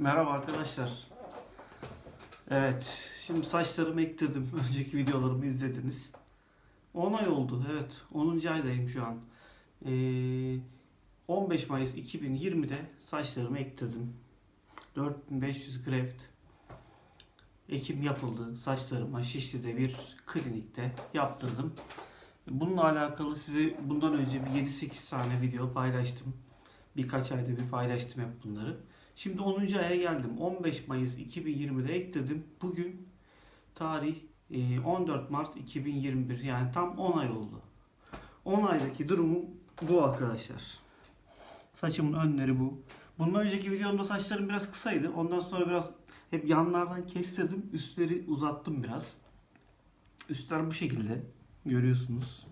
Merhaba arkadaşlar. Evet, şimdi saçlarımı ektirdim. Önceki videolarımı izlediniz. 10 ay oldu, evet. 10. aydayım şu an. Ee, 15 Mayıs 2020'de saçlarımı ektirdim. 4500 graft ekim yapıldı. Saçlarıma Şişli'de bir klinikte yaptırdım. Bununla alakalı size bundan önce bir 7-8 tane video paylaştım. Birkaç ayda bir paylaştım hep bunları. Şimdi 10. aya geldim. 15 Mayıs 2020'de ekledim. Bugün tarih e, 14 Mart 2021 yani tam 10 ay oldu. 10 aydaki durumum bu arkadaşlar. Saçımın önleri bu. Bundan önceki videomda saçlarım biraz kısaydı. Ondan sonra biraz hep yanlardan kestirdim. Üstleri uzattım biraz. Üstler bu şekilde. Görüyorsunuz.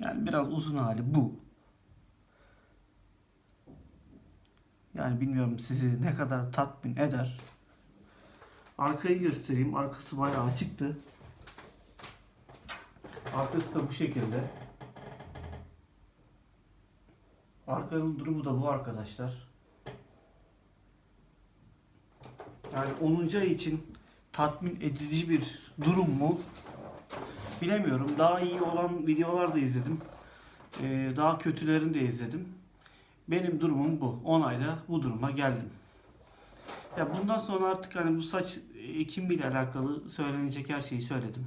Yani biraz uzun hali bu. Yani bilmiyorum sizi ne kadar tatmin eder. Arkayı göstereyim. Arkası bayağı açıktı. Arkası da bu şekilde. Arkanın durumu da bu arkadaşlar. Yani 10. ay için tatmin edici bir durum mu? Bilemiyorum. Daha iyi olan videolar da izledim. Ee, daha kötülerini de izledim. Benim durumum bu. 10 ayda bu duruma geldim. Ya bundan sonra artık hani bu saç ekimiyle alakalı söylenecek her şeyi söyledim.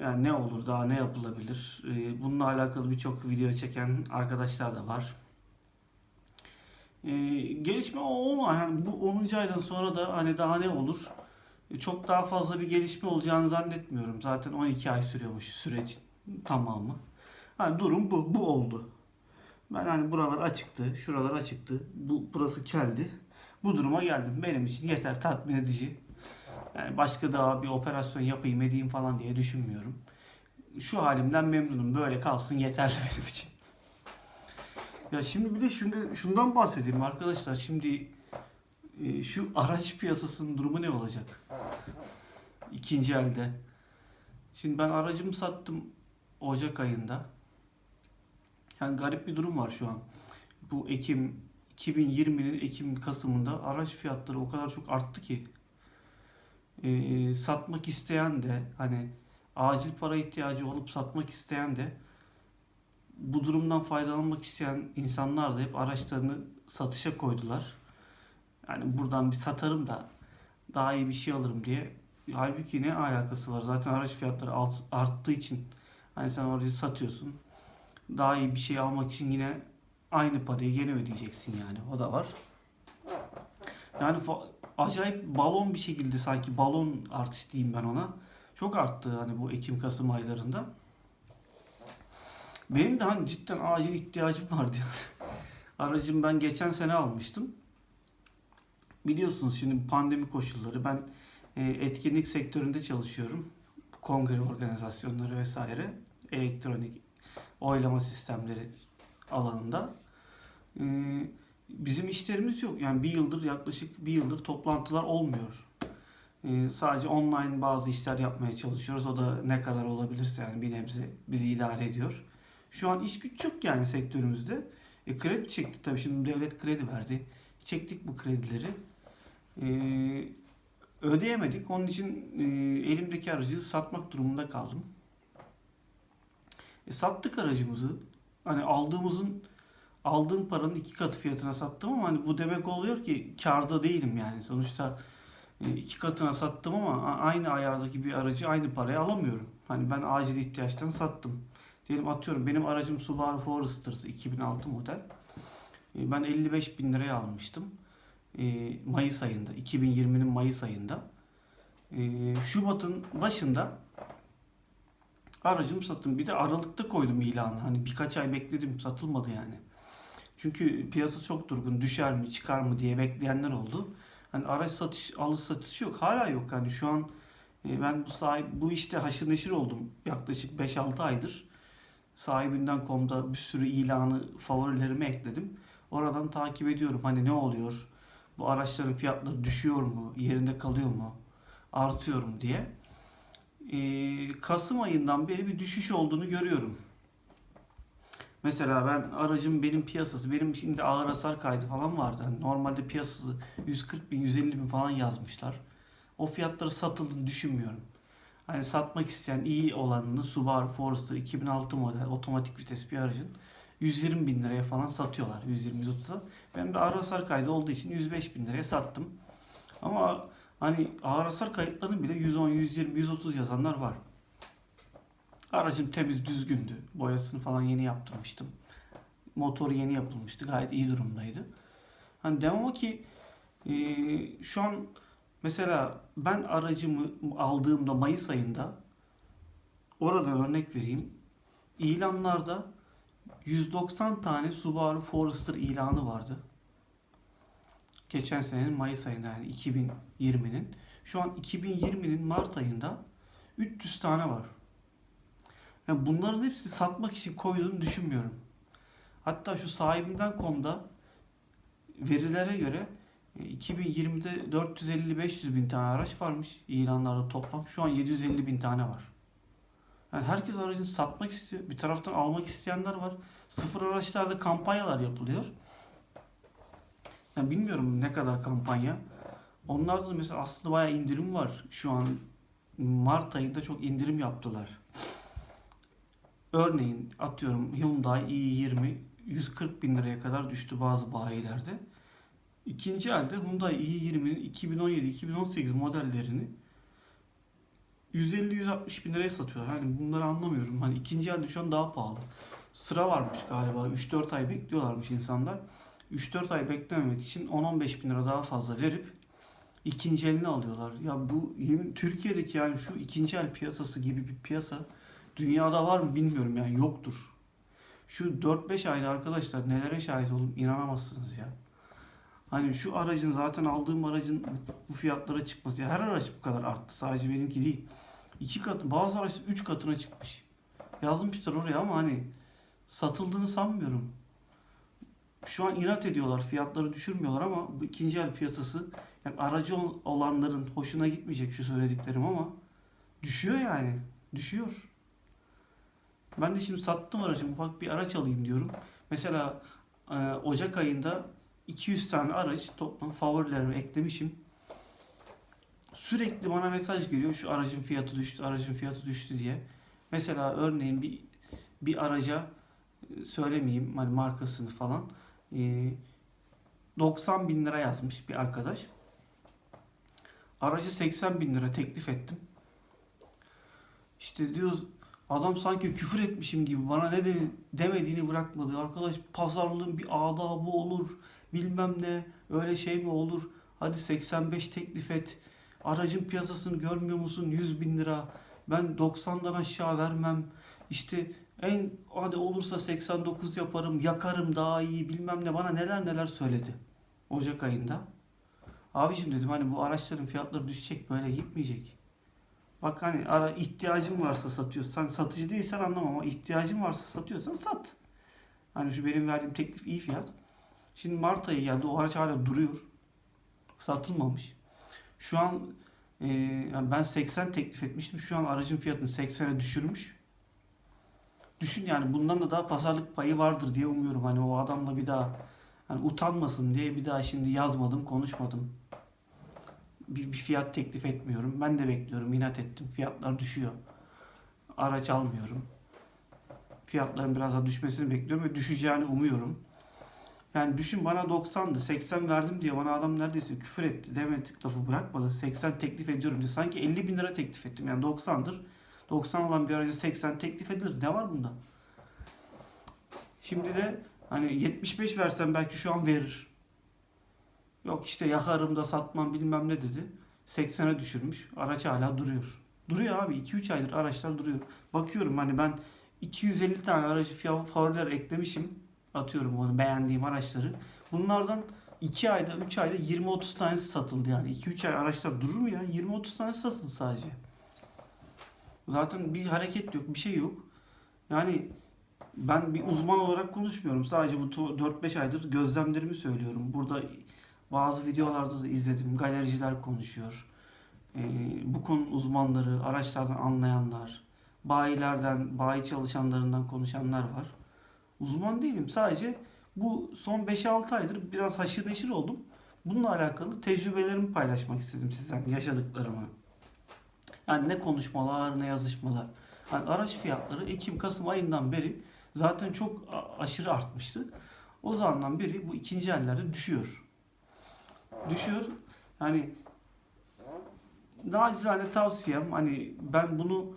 Yani ne olur daha ne yapılabilir? Ee, Bununla alakalı birçok video çeken arkadaşlar da var. Ee, gelişme o 10 ay. Yani bu 10. aydan sonra da hani daha ne olur? Ee, Çok daha fazla bir gelişme olacağını zannetmiyorum. Zaten 12 ay sürüyormuş sürecin tamamı. Yani durum bu. Bu oldu. Ben hani buralar açıktı, şuralar açıktı. Bu burası keldi. Bu duruma geldim. Benim için yeter tatmin edici. Yani başka daha bir operasyon yapayım edeyim falan diye düşünmüyorum. Şu halimden memnunum. Böyle kalsın yeterli benim için. Ya şimdi bir de şimdi şundan bahsedeyim arkadaşlar. Şimdi e, şu araç piyasasının durumu ne olacak? İkinci elde. Şimdi ben aracımı sattım Ocak ayında. Yani garip bir durum var şu an. Bu Ekim 2020'nin Ekim Kasım'ında araç fiyatları o kadar çok arttı ki Ee, satmak isteyen de hani acil para ihtiyacı olup satmak isteyen de bu durumdan faydalanmak isteyen insanlar da hep araçlarını satışa koydular. Yani buradan bir satarım da daha iyi bir şey alırım diye. Halbuki ne alakası var? Zaten araç fiyatları alt- arttığı için hani sen aracı satıyorsun daha iyi bir şey almak için yine aynı parayı yine ödeyeceksin yani. O da var. Yani acayip balon bir şekilde sanki balon artış diyeyim ben ona. Çok arttı hani bu Ekim Kasım aylarında. Benim de hani cidden acil ihtiyacım vardı. Aracım ben geçen sene almıştım. Biliyorsunuz şimdi pandemi koşulları ben e, etkinlik sektöründe çalışıyorum. Kongre organizasyonları vesaire. Elektronik oylama sistemleri alanında. Ee, bizim işlerimiz yok. Yani bir yıldır yaklaşık bir yıldır toplantılar olmuyor. Ee, sadece online bazı işler yapmaya çalışıyoruz. O da ne kadar olabilirse yani bir nebze bizi idare ediyor. Şu an iş güç yok yani sektörümüzde. E, kredi çektik tabii şimdi devlet kredi verdi. Çektik bu kredileri. Ee, ödeyemedik. Onun için e, elimdeki aracı satmak durumunda kaldım. E, sattık aracımızı. Hani aldığımızın aldığım paranın iki katı fiyatına sattım ama hani bu demek oluyor ki karda değilim yani. Sonuçta e, iki katına sattım ama aynı ayardaki bir aracı aynı paraya alamıyorum. Hani ben acil ihtiyaçtan sattım. Diyelim atıyorum benim aracım Subaru Forester'dı 2006 model. E, Ben 55 bin liraya almıştım. E, Mayıs ayında, 2020'nin Mayıs ayında. Şubat'ın başında Aracımı sattım. Bir de Aralık'ta koydum ilanı. Hani birkaç ay bekledim satılmadı yani. Çünkü piyasa çok durgun. Düşer mi çıkar mı diye bekleyenler oldu. Hani araç satış alış satışı yok. Hala yok. Hani şu an e, ben bu sahip bu işte haşır neşir oldum. Yaklaşık 5-6 aydır. Sahibinden.com'da bir sürü ilanı favorilerime ekledim. Oradan takip ediyorum. Hani ne oluyor? Bu araçların fiyatları düşüyor mu? Yerinde kalıyor mu? Artıyor mu diye. Ee, Kasım ayından beri bir düşüş olduğunu görüyorum. Mesela ben aracım benim piyasası, benim şimdi ağır hasar kaydı falan vardı. Hani normalde piyasası 140 bin, 150 bin falan yazmışlar. O fiyatları satıldığını düşünmüyorum. Hani satmak isteyen iyi olanını Subaru Forester 2006 model otomatik vites bir aracın 120 bin liraya falan satıyorlar. 120-130'a. Benim de ağır hasar kaydı olduğu için 105 bin liraya sattım. Ama hani ağır hasar kayıtlarının bile 110, 120, 130 yazanlar var. Aracım temiz, düzgündü. Boyasını falan yeni yaptırmıştım. Motoru yeni yapılmıştı. Gayet iyi durumdaydı. Hani demem o ki e, şu an mesela ben aracımı aldığımda Mayıs ayında orada örnek vereyim. İlanlarda 190 tane Subaru Forester ilanı vardı. Geçen senenin Mayıs ayında yani 2020'nin. Şu an 2020'nin Mart ayında 300 tane var. Yani bunların hepsini satmak için koyduğunu düşünmüyorum. Hatta şu sahibinden.com'da verilere göre e, 2020'de 450-500 bin tane araç varmış ilanlarda toplam. Şu an 750 bin tane var. Yani herkes aracını satmak istiyor. Bir taraftan almak isteyenler var. Sıfır araçlarda kampanyalar yapılıyor. Yani bilmiyorum ne kadar kampanya. Onlarda da mesela aslında bayağı indirim var. Şu an Mart ayında çok indirim yaptılar. Örneğin atıyorum Hyundai i20 140 bin liraya kadar düştü bazı bayilerde. İkinci elde Hyundai i20'nin 2017-2018 modellerini 150-160 bin liraya satıyorlar. Hani bunları anlamıyorum. Hani ikinci elde şu an daha pahalı. Sıra varmış galiba. 3-4 ay bekliyorlarmış insanlar. 3-4 ay beklememek için 10-15 bin lira daha fazla verip ikinci elini alıyorlar. Ya bu Türkiye'deki yani şu ikinci el piyasası gibi bir piyasa dünyada var mı bilmiyorum yani yoktur. Şu 4-5 ayda arkadaşlar nelere şahit oldum inanamazsınız ya. Hani şu aracın zaten aldığım aracın bu fiyatlara çıkması. Ya her araç bu kadar arttı. Sadece benimki değil. İki katı, bazı araç üç katına çıkmış. Yazmışlar oraya ama hani satıldığını sanmıyorum. Şu an inat ediyorlar. Fiyatları düşürmüyorlar ama bu ikinci el piyasası yani aracı ol- olanların hoşuna gitmeyecek şu söylediklerim ama düşüyor yani. Düşüyor. Ben de şimdi sattım aracımı ufak bir araç alayım diyorum. Mesela e, Ocak ayında 200 tane araç toplam favorilerime eklemişim. Sürekli bana mesaj geliyor şu aracın fiyatı düştü, aracın fiyatı düştü diye. Mesela örneğin bir bir araca e, söylemeyeyim hani markasını falan. e, 90 bin lira yazmış bir arkadaş. Aracı 80 bin lira teklif ettim. İşte diyoruz adam sanki küfür etmişim gibi bana ne de, demediğini bırakmadı. Arkadaş pazarlığın bir adabı olur bilmem ne öyle şey mi olur. Hadi 85 teklif et. Aracın piyasasını görmüyor musun? 100 bin lira. Ben 90'dan aşağı vermem. İşte en hadi olursa 89 yaparım, yakarım daha iyi bilmem ne bana neler neler söyledi. Ocak ayında. Abiciğim dedim hani bu araçların fiyatları düşecek böyle gitmeyecek. Bak hani ara ihtiyacın varsa satıyorsan, satıcı değilsen anlamam ama ihtiyacın varsa satıyorsan sat. Hani şu benim verdiğim teklif iyi fiyat. Şimdi Mart ayı geldi o araç hala duruyor. Satılmamış. Şu an e, yani ben 80 teklif etmiştim. Şu an aracın fiyatını 80'e düşürmüş. Düşün yani bundan da daha pazarlık payı vardır diye umuyorum. Hani o adamla bir daha hani utanmasın diye bir daha şimdi yazmadım, konuşmadım. Bir, bir fiyat teklif etmiyorum. Ben de bekliyorum, inat ettim. Fiyatlar düşüyor. Araç almıyorum. Fiyatların biraz daha düşmesini bekliyorum ve düşeceğini umuyorum. Yani düşün bana 90'dı 80 verdim diye bana adam neredeyse küfür etti demedik lafı bırakmadı 80 teklif ediyorum diye sanki 50 bin lira teklif ettim yani 90'dır 90 olan bir aracı 80 teklif edilir ne var bunda şimdi de hani 75 versem belki şu an verir yok işte yakarım da satmam bilmem ne dedi 80'e düşürmüş araç hala duruyor duruyor abi 2-3 aydır araçlar duruyor bakıyorum hani ben 250 tane aracı favoriler eklemişim atıyorum onu beğendiğim araçları. Bunlardan 2 ayda 3 ayda 20-30 tanesi satıldı yani. 2-3 ay araçlar durur mu ya? 20-30 tanesi satıldı sadece. Zaten bir hareket yok, bir şey yok. Yani ben bir uzman olarak konuşmuyorum. Sadece bu to- 4-5 aydır gözlemlerimi söylüyorum. Burada bazı videolarda da izledim. Galericiler konuşuyor. Ee, bu konu uzmanları, araçlardan anlayanlar, bayilerden, bayi çalışanlarından konuşanlar var Uzman değilim. Sadece bu son 5-6 aydır biraz haşır neşir oldum. Bununla alakalı tecrübelerimi paylaşmak istedim sizden, yaşadıklarımı. Yani ne konuşmalar ne yazışmalar. Yani araç fiyatları Ekim-Kasım ayından beri zaten çok aşırı artmıştı. O zamandan beri bu ikinci ellerde düşüyor. Düşüyor. Yani nacizane tavsiyem hani ben bunu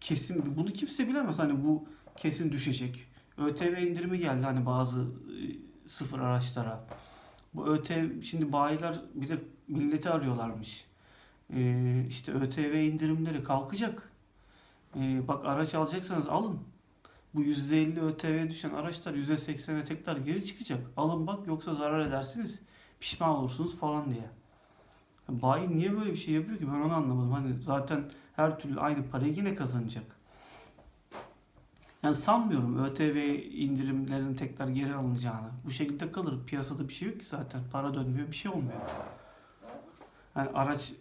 kesin bunu kimse bilemez hani bu kesin düşecek. ÖTV indirimi geldi hani bazı e, sıfır araçlara. Bu ÖTV şimdi bayiler bir de milleti arıyorlarmış. Ee, işte ÖTV indirimleri kalkacak. Ee, bak araç alacaksanız alın. Bu %50 ÖTV'ye düşen araçlar %80'e tekrar geri çıkacak. Alın bak yoksa zarar edersiniz. Pişman olursunuz falan diye. Bayi niye böyle bir şey yapıyor ki ben onu anlamadım. Hani zaten her türlü aynı parayı yine kazanacak. Yani sanmıyorum ÖTV indirimlerinin tekrar geri alınacağını. Bu şekilde kalır. Piyasada bir şey yok ki zaten. Para dönmüyor, bir şey olmuyor. Yani araç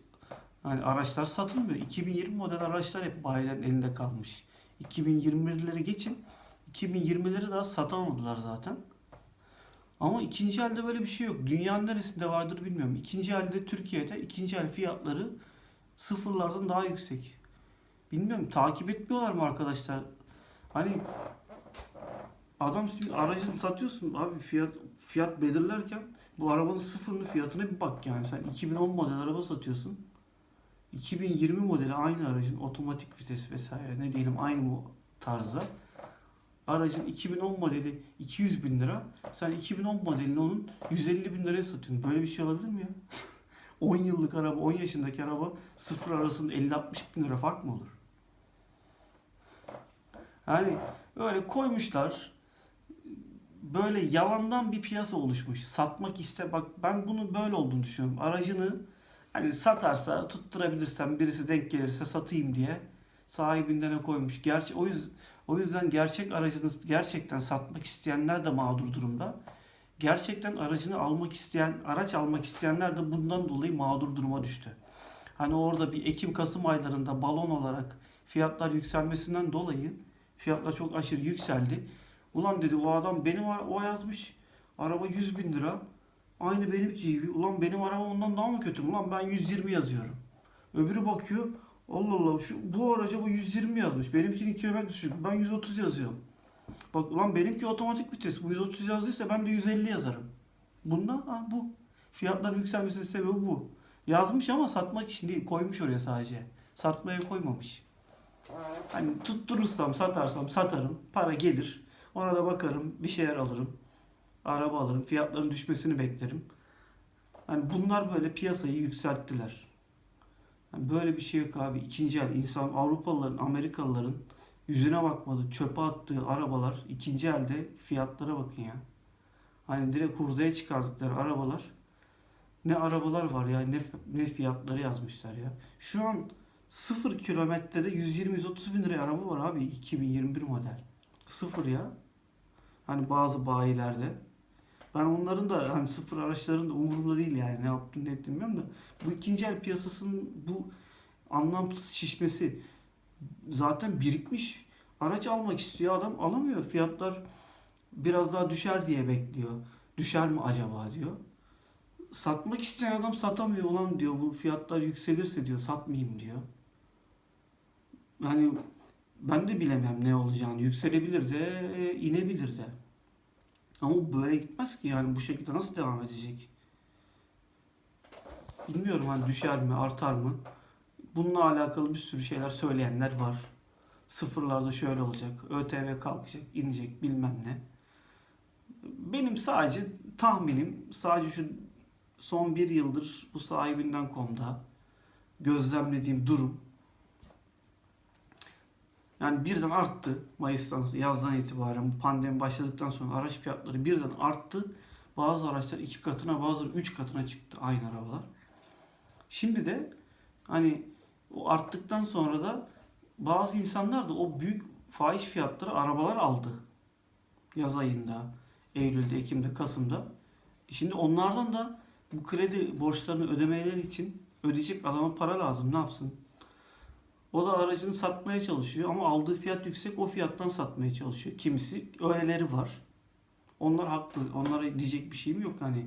yani araçlar satılmıyor. 2020 model araçlar hep bayilerin elinde kalmış. 2021'leri geçin. 2020'leri daha satamadılar zaten. Ama ikinci elde böyle bir şey yok. Dünyanın neresinde vardır bilmiyorum. İkinci elde Türkiye'de ikinci el fiyatları sıfırlardan daha yüksek. Bilmiyorum takip etmiyorlar mı arkadaşlar? Hani adam aracını satıyorsun abi fiyat fiyat belirlerken bu arabanın sıfırının fiyatına bir bak yani. Sen 2010 model araba satıyorsun. 2020 modeli aynı aracın otomatik vites vesaire ne diyelim aynı bu tarzda. Aracın 2010 modeli 200 bin lira. Sen 2010 modelini onun 150 bin liraya satıyorsun. Böyle bir şey olabilir mi ya? 10 yıllık araba, 10 yaşındaki araba sıfır arasında 50-60 bin lira fark mı olur? Yani öyle koymuşlar. Böyle yalandan bir piyasa oluşmuş. Satmak iste bak ben bunu böyle olduğunu düşünüyorum. Aracını hani satarsa tutturabilirsem birisi denk gelirse satayım diye sahibinden koymuş. Gerçi o yüzden o yüzden gerçek aracını gerçekten satmak isteyenler de mağdur durumda. Gerçekten aracını almak isteyen, araç almak isteyenler de bundan dolayı mağdur duruma düştü. Hani orada bir Ekim-Kasım aylarında balon olarak fiyatlar yükselmesinden dolayı fiyatlar çok aşırı yükseldi. Ulan dedi o adam benim o yazmış araba 100 bin lira. Aynı benimki gibi. Ulan benim araba ondan daha mı kötü? Ulan ben 120 yazıyorum. Öbürü bakıyor. Allah Allah şu bu araca bu 120 yazmış. Benimkinin kilometre düşük. Ben 130 yazıyorum. Bak ulan benimki otomatik vites. Bu 130 yazdıysa ben de 150 yazarım. Bundan ha bu. Fiyatların yükselmesinin sebebi bu. Yazmış ama satmak için değil. Koymuş oraya sadece. Satmaya koymamış. Hani tutturursam, satarsam satarım. Para gelir. Ona da bakarım. Bir şeyler alırım. Araba alırım. Fiyatların düşmesini beklerim. Hani bunlar böyle piyasayı yükselttiler. Böyle bir şey yok abi. İkinci el insan Avrupalıların, Amerikalıların yüzüne bakmadı. Çöpe attığı arabalar ikinci elde fiyatlara bakın ya. Hani direkt hurdaya çıkardıkları arabalar. Ne arabalar var ya ne, ne fiyatları yazmışlar ya. Şu an sıfır kilometrede 120-130 bin liraya araba var abi 2021 model. Sıfır ya. Hani bazı bayilerde. Ben onların da hani sıfır araçların da umurumda değil yani ne yaptım ne ettim bilmiyorum da. Bu ikinci el piyasasının bu anlamsız şişmesi zaten birikmiş. Araç almak istiyor adam alamıyor. Fiyatlar biraz daha düşer diye bekliyor. Düşer mi acaba diyor. Satmak isteyen adam satamıyor ulan diyor. Bu fiyatlar yükselirse diyor satmayayım diyor. Yani ben de bilemem ne olacağını. Yükselebilir de inebilir de. Ama böyle gitmez ki yani bu şekilde nasıl devam edecek? Bilmiyorum hani düşer mi, artar mı? Bununla alakalı bir sürü şeyler söyleyenler var. Sıfırlarda şöyle olacak, ÖTV kalkacak, inecek bilmem ne. Benim sadece tahminim, sadece şu son bir yıldır bu sahibinden komda gözlemlediğim durum. Yani birden arttı Mayıs'tan, yazdan itibaren bu pandemi başladıktan sonra araç fiyatları birden arttı. Bazı araçlar iki katına, bazıları üç katına çıktı aynı arabalar. Şimdi de hani o arttıktan sonra da bazı insanlar da o büyük fahiş fiyatları arabalar aldı. Yaz ayında, Eylül'de, Ekim'de, Kasım'da. Şimdi onlardan da bu kredi borçlarını ödemeleri için ödeyecek adama para lazım. Ne yapsın? O da aracını satmaya çalışıyor ama aldığı fiyat yüksek o fiyattan satmaya çalışıyor. Kimisi öyleleri var. Onlar haklı. Onlara diyecek bir şeyim yok. Hani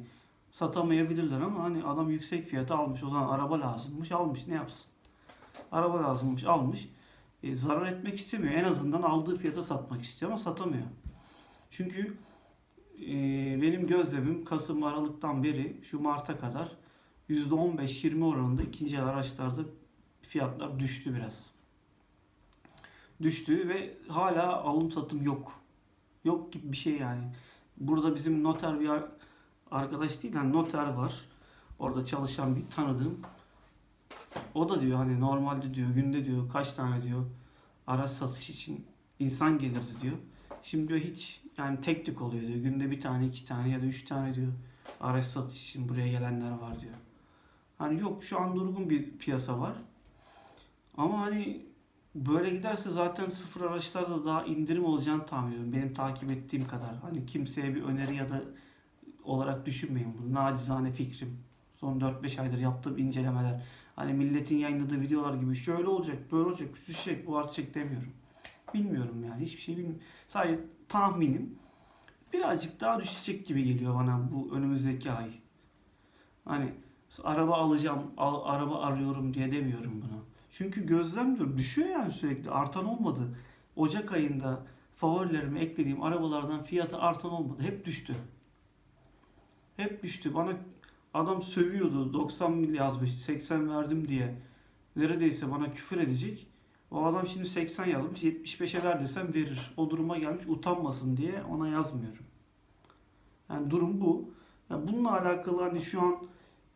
satamayabilirler ama hani adam yüksek fiyata almış. O zaman araba lazımmış almış ne yapsın? Araba lazımmış almış. E, zarar etmek istemiyor. En azından aldığı fiyata satmak istiyor ama satamıyor. Çünkü e, benim gözlemim Kasım Aralık'tan beri şu Mart'a kadar %15-20 oranında ikinci el araçlarda fiyatlar düştü biraz. Düştü ve hala alım satım yok. Yok gibi bir şey yani. Burada bizim noter bir ar- arkadaş değil, yani noter var. Orada çalışan bir tanıdığım. O da diyor hani normalde diyor günde diyor kaç tane diyor araç satış için insan gelirdi diyor. Şimdi diyor hiç yani tek tük oluyor diyor. Günde bir tane, iki tane ya da üç tane diyor araç satış için buraya gelenler var diyor. Hani yok şu an durgun bir piyasa var. Ama hani böyle giderse zaten sıfır araçlarda daha indirim olacağını tahmin ediyorum. Benim takip ettiğim kadar. Hani kimseye bir öneri ya da olarak düşünmeyin bunu. Nacizane fikrim. Son 4-5 aydır yaptığım incelemeler. Hani milletin yayınladığı videolar gibi şöyle olacak, böyle olacak, düşecek, bu artacak demiyorum. Bilmiyorum yani. Hiçbir şey bilmiyorum. Sadece tahminim birazcık daha düşecek gibi geliyor bana bu önümüzdeki ay. Hani araba alacağım, al- araba arıyorum diye demiyorum bunu. Çünkü gözlemliyorum. Düşüyor yani sürekli. Artan olmadı. Ocak ayında favorilerime eklediğim arabalardan fiyatı artan olmadı. Hep düştü. Hep düştü. Bana adam sövüyordu. 90 mil yazmış. 80 verdim diye. Neredeyse bana küfür edecek. O adam şimdi 80 yazmış. 75'e ver desem verir. O duruma gelmiş utanmasın diye ona yazmıyorum. Yani durum bu. Yani bununla alakalı hani şu an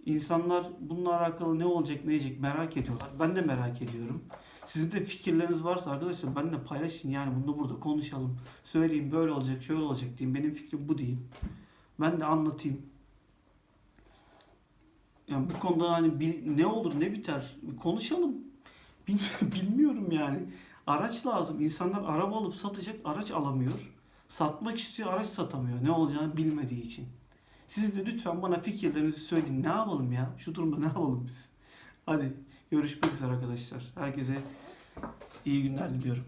insanlar bununla alakalı ne olacak ne yiyecek merak ediyorlar. Ben de merak ediyorum. Sizin de fikirleriniz varsa arkadaşlar benimle paylaşın yani bunu burada konuşalım. Söyleyeyim böyle olacak şöyle olacak diyeyim. Benim fikrim bu değil. Ben de anlatayım. Yani bu konuda hani bil- ne olur ne biter konuşalım. Bil- bilmiyorum yani. Araç lazım. İnsanlar araba alıp satacak araç alamıyor. Satmak istiyor araç satamıyor. Ne olacağını bilmediği için. Siz de lütfen bana fikirlerinizi söyleyin. Ne yapalım ya? Şu durumda ne yapalım biz? Hadi görüşmek üzere arkadaşlar. Herkese iyi günler diliyorum.